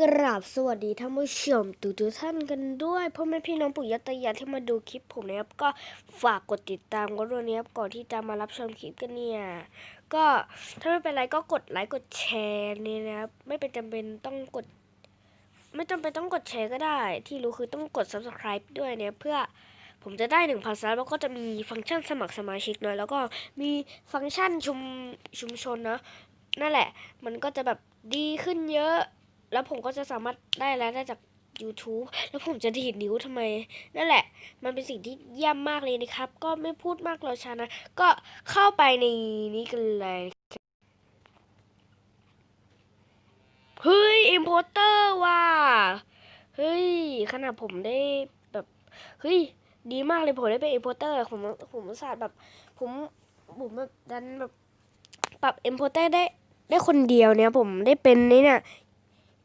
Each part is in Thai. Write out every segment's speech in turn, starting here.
กราบสวัสดีท่านผู้ชมทุกทุกท่านกันด้วยพ่อแม่พี่น้องปู่ย่าตายายที่มาดูคลิปผมนะครับ ก็ฝากกดติดตามกันด้วยนะครับก่อนที่จะมารับชมคลิปกันเนี่ย ก็ถ้าไม่เป็นไรก็กดไลค์กดแชร์นี่นะครับไม่เป็นจำเป็นต้องกด ไม่จำเป็นต้องกดแชร์ก็ได้ ที่รู้คือต้องกด subscribe ด้วยเนี่ยเพื่อผมจะได้หนึ่งพันซับแล้วก็จะมีฟังก์ชันสมัครสมาชิกหน่อยแล้วก็มีฟังก์ชันชุมชุมชนนะนั่นแหละ มันก็จะแบบดีขึ้นเยอะ แล้วผมก็จะสามารถได้รายได้จาก YouTube แล้วผมจะดีดนิ้วทำไม นั่นแหละ มันเป็นสิ่งที่เยี่ยมมากเลยนะครับ ก็ไม่พูดมากรอช้านะ ก็เข้าไปในนี้กันเลยเฮ้ยอิมโพเตอร์ว่ะเฮ้ย ขนาดผมได้แบบเฮ้ยดีมากเลยผมได้เป็นอิมโพเตอร์ผมผมอุตส่าห์แบบ ผมผมแบบดันแบบปรับอิมโพเตอร์ได้ได้คนเดียวเนี่ย ผมได้เป็นนี่เนี่ย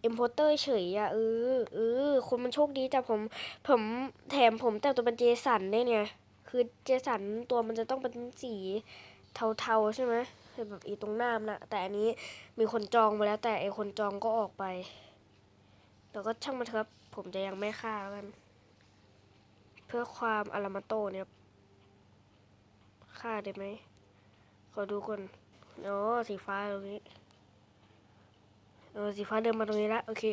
อิมโพเตอร์เฉยอะเออเออคนมันโชคดีแต่ผม ผมแถมผมแต่งตัวเป็นเจสันได้เนี่ย คือเจสันตัวมันจะต้องเป็นสีเทาๆใช่ไหมแบบอีตรงหน้ามนนะแต่อันนี้มีคนจองมาแล้ว แต่ไอคนจองก็ออกไปแต่ก็ช่างมันเถอะครับ ผมจะยังไม่ฆ่ากัน เพื่อความอารามาโตเนี่ยฆ่าได้ไหมขอดูก่อนอ๋อสีฟ้าตรงนี้ เออสีฟ้าเดินมาตรงนี้แล้วโอเค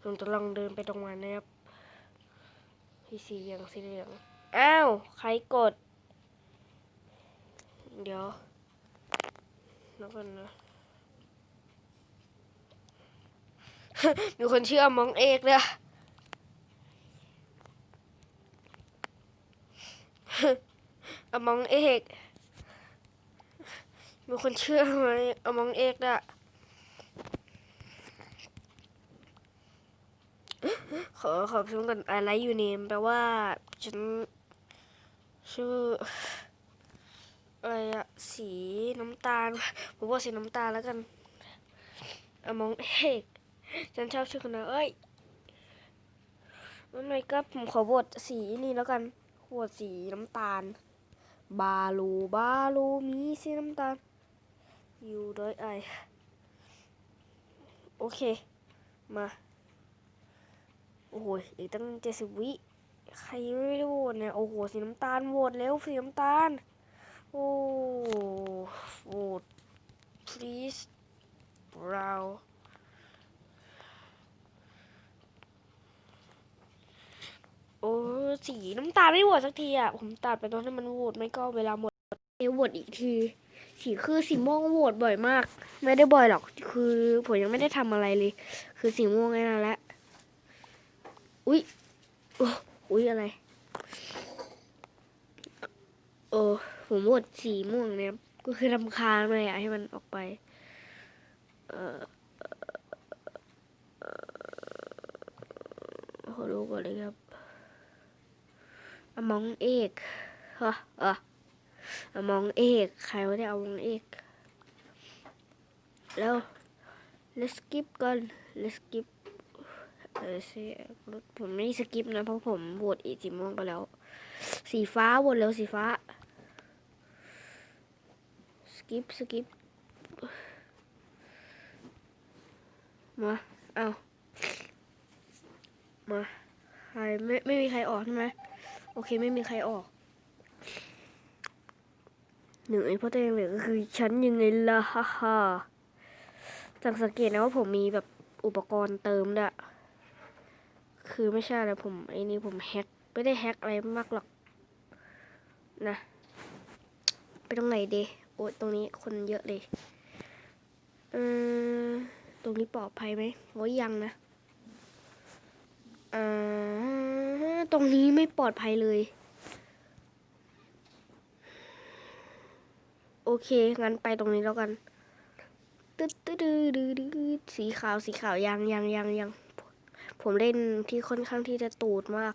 ผมจะลองเดินไปตรงนั้นนะครับที่สีเหลืองสีเหลืองอ้าวใครกด เดี๋ยวแล้วกันนะมีคนเชื่อมองเอกเลยอมองเอกมีคนเชื่อไหมอมองเอกอะ ข อขอบคุณกันอะไรอยู่เนมแปลว่าฉันชื่ออะไรอะสีน้ำตาลผมว่าสีน้ำตาลแล้วกันอมองเอกฉันชอบชื่อคนนั้นเอ้ยนั่นไงก็ผมขอโหวตสีนี่แล้วกันโหวตสีน้ำตาล บาลูบาลูมีสีน้ำตาลอยู่ด้วยไอโอเค มา อ้โหอีกตั้งเจ็ดสิบวิใครไม่ได้โหวตเนี่ยโอ้โหสีน้ำตาลโหวตแล้วสีน้ำตาลโอ้โหวต please brow โอ้สีน้ำตาลไม่โหวตสักทีอะผมตัดไปตอนที่มันโหวตไม่ก็เวลาหมดเอวโหวตอีกที สีคือสีม่วงโหวตบ่อยมาก ไม่ได้บ่อยหรอกคือผมยังไม่ได้ทำอะไรเลย คือสีม่วงไงนั่นแหละ อุ๊ยโอ้อุ๊ยอะไร โอ้ผมหมดสีม่วงเนี่ยก็คือรำคาญเลยอะให้มันออกไปเออเอ่อขอดูก่อนเลยครับอมองเอกฮะอะอมองเอก ใครว่าได้เอามองเอก แล้ว let's skip ก่อน let's skip เออสิผมไม่สกิปนะเพราะผมโหวตอีสีม่วงไปแล้ว สีฟ้าโหวตแล้วสีฟ้า สกิปสกิปมาเอามาใครไม่ไม่มีใครออกใช่ไหมโอเคไม่มีใครออกหนึ่งไอ้พ่อตัวเองเหลือก็คือฉันยังไงล่ะฮ่าฮ่าจากสังเกตนะว่าผมมีแบบอุปกรณ์เติมด้วย คือไม่ใช่อะไรผมไอ้นี่ผมแฮกไม่ได้แฮกอะไรมากหรอกนะไปตรงไหนดีโอ้ตรงนี้คนเยอะเลยเออตรงนี้ปลอดภัยไหมโอ้ยังนะอ่าตรงนี้ไม่ปลอดภัยเลย โอเคงั้นไปตรงนี้แล้วกันตึ๊ดตึ๊ดดื้อดื้อดื้อสีขาวสีขาวยังยังยังยัง ผมเล่นที่ค่อนข้างที่จะตูดมาก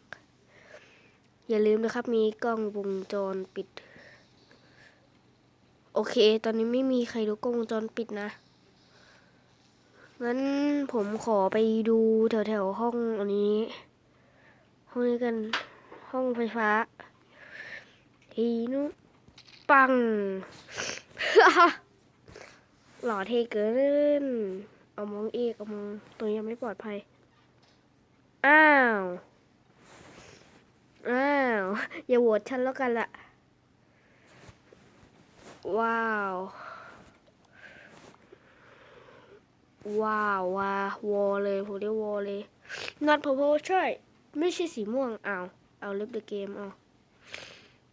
อย่าลืมนะครับ มีกล้องวงจรปิด โอเค ตอนนี้ไม่มีใครดูกล้องวงจรปิดนะงั้นผมขอไปดูแถวแถวๆห้องอันนี้ห้องนี้กันห้องไฟฟ้าทีนู้นปัง หล่อเทเกินเอามองเอกเอามองตรงนี้ยังไม่ปลอดภัย อ้าว อ้าว อย่าโหวตฉันแล้วกันละว้าว ว้าวว้าวอเลยผมเรียกวอเลย not purple ใช่ ไม่ใช่สีม่วงเอาเอาเล็บเดอะเกมเอา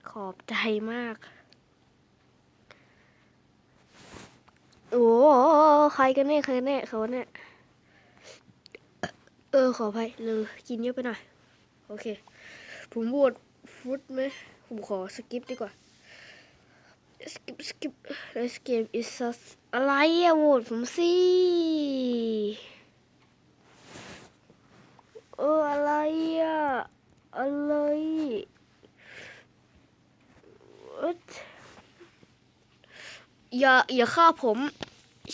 ขอบใจมาก โอ้ใครกันแน่ใครกันแน่เขาเนี่ย ออขออภัยเลยกินเยอะไปหน่อยโอเค ผมบวดฟุตไหมผมขอสกิปดีกว่าสกิปสกิป This game is sus อะไรอะโหวตผมสิเอออะไรอะอะไร What อย่าอย่าฆ่าผม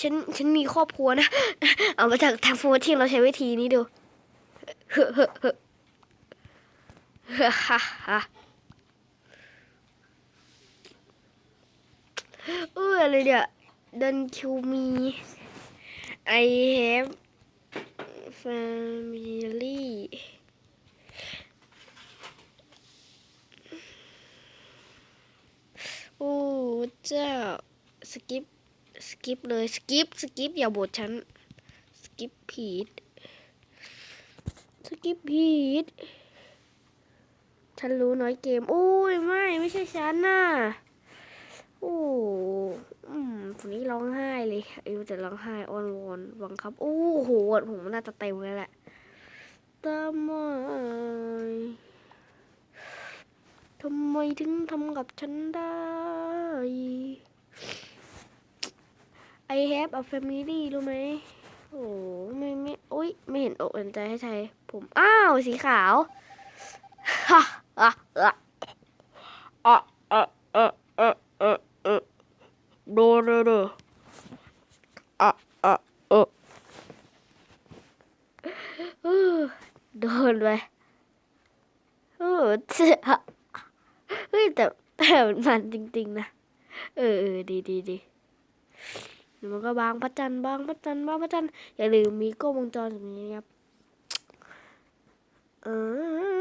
ฉัน ฉันมีครอบครัวนะ เอามาจากทางโฟร์ที่เราใช้วิธีนี้ดู เฮ้อเฮ้อเฮ้อฮ่าฮ่าเอออะไรเนี่ย Don't kill me I have family โอ้เจ้าสกิปสกิปเลยสกิปสกิปอย่าบทฉันสกิปผิด กิปผิดฉันรู้น้อยเกม โอ้ยไม่ไม่ใช่ฉันน่ะโอ้อืมคนนี้ร้องไห้เลยอายุจะร้องไห้อ้อนวอนบังคับ โอ้โหผมน่าจะเต็มเลยแหละทำไมทำไมถึงทำกับฉันได้ I have a family รู้ไหมโอ้ไม่ไม่โอ้ยไม่เห็นอกเห็นใจให้ใช้ ผมอ้าวสีขาวฮ่าอะอะอะอะอะอะอะอะโดโดโดอะอะเออเออโดนไปโอ้เจ้าเฮ้ยแต่แต่มันจริง ๆ นะ เออดีดีดีมันก็บางพระจันทร์บางพระจันทร์บางพระจันทร์อย่าลืมมีกล้องวงจรแบบนี้ครับ เอ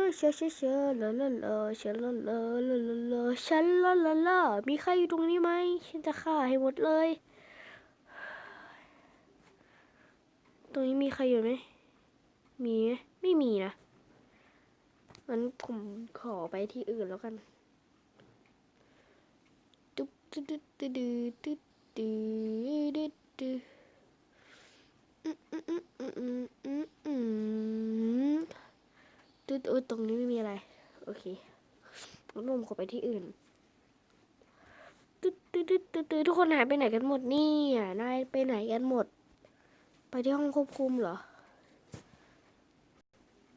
อเชเชเชลาลาลาเชลาลาลาลาลาฉันลาลาลามีใครอยู่ตรงนี้ไหมฉันจะฆ่าให้หมดเลย ตรงนี้มีใครอยู่ไหมมีไหมไม่มีนะงั้นผมขอไปที่อื่นแล้วกันตุ๊บตุ๊ดตุ๊ดตุ๊ดตุ๊ดตุ๊ดตุ๊ดตุ๊ดอืมอืมอืมอืมอืมอืมอืม ตึ๊ด อุ๊ยตรงนี้ไม่มีอะไร โอเคงั้นผมขอไปที่อื่นตึ๊ดตึ๊ดตึ๊ดตึ๊ดทุกคนหายไปไหนกันหมดนี่นายไปไหนกันหมด ไปที่ห้องควบคุมเหรอ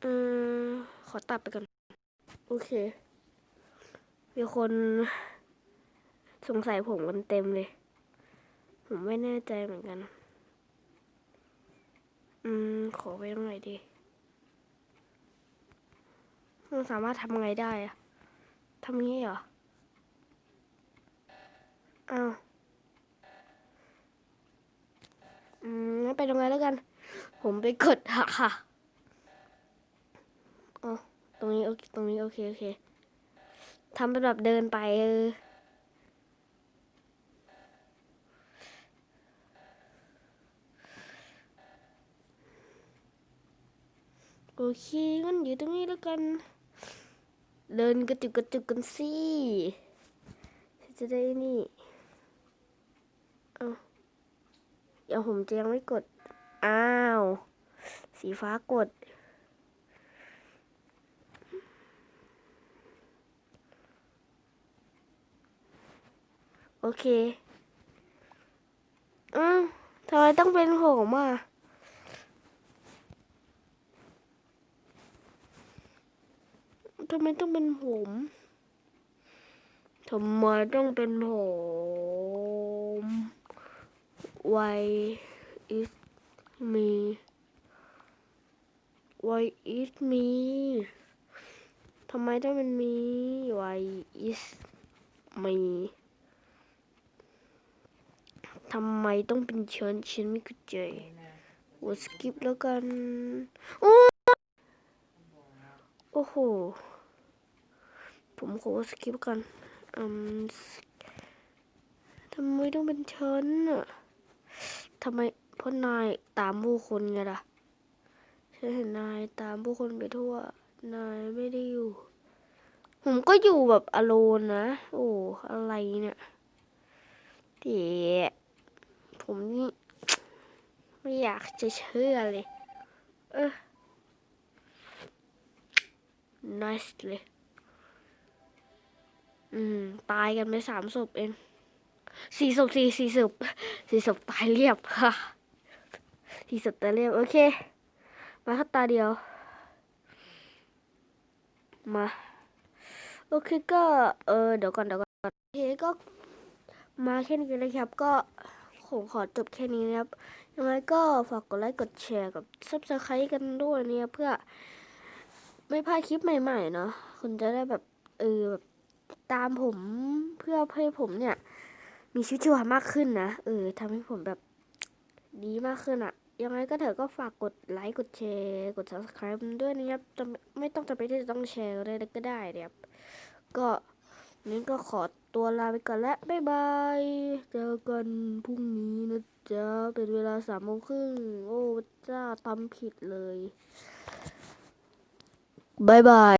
อืมขอตัดไปก่อน โอเค มีคนสงสัยผมกันเต็มเลย ผมไม่แน่ใจเหมือนกัน อืม ขอไปตรงไหนดี มันสามารถทำไงได้อะทำงี้เหรออ้าวอืมงั้นไปตรงไหนแล้วกัน ผมไปกดค่ะค่ะอ๋อตรงนี้โอเคตรงนี้โอเคโอเคทำเป็นแบบเดินไปเออโอเคงั้นอยู่ตรงนี้แล้วกัน เดินกระจุกกระจุกกันสิจะได้นี่เอาเดี๋ยวผมจะยังไม่กด อ้าว สีฟ้ากด โอเค อืมทำไมต้องเป็นผมอะ ทำไมต้องเป็นผมทำไมต้องเป็นผม Why is me Why is me ทำไมต้องเป็น me Why is me ทำไมต้องเป็นฉันฉันไม่เข้าใจโอ้สกิปแล้วกัน โอ้โห ผมขอสกิปกันอืมทำไมต้องเป็นฉันอะทำไมเพราะนายตามผู้คนไงล่ะฉันเห็นนายตามผู้คนไปทั่ว นายไม่ได้อยู่ ผมก็อยู่แบบอโลนนะ โอ้อะไรเนี่ยเดี๋ยวผมนี่ไม่อยากจะเชื่อเลย เออ nice เลย อืม ตายกันไปสามศพเองสี่ศพสี่สี่ศพสี่ศพตายเรียบค่ะสี่ศพตายเรียบ โอเค มาแค่ตาเดียว มา โอเคก็ เออ เดี๋ยวก่อนเดี๋ยวก่อน โอเคก็มาแค่นี้เลยครับ ก็ผมขอจบแค่นี้นะครับ ยังไงก็ฝากกดไลค์กดแชร์กับ subscribe กันด้วยเนี่ยเพื่อ ไม่พลาดคลิปใหม่ๆเนาะคุณจะได้แบบ เออแบบ ตามผมเพื่อให้ผมเนี่ย มีชีวิตชีวามากขึ้นนะเออทำให้ผมแบบดีมากขึ้นอะยังไงก็เถอะก็ฝากกดไลค์กดแชร์กด subscribe ด้วยนะครับจำไม่ต้องจำเป็นที่จะต้องแชร์ก็ได้ก็ได้นะครับก็นี้ก็ขอตัวลาไปก่อนแล้วบ๊ายบายเจอกันพรุ่งนี้นะจ๊ะเป็นเวลาสามโมงครึ่งโอ้จ้าทำผิดเลยบายบาย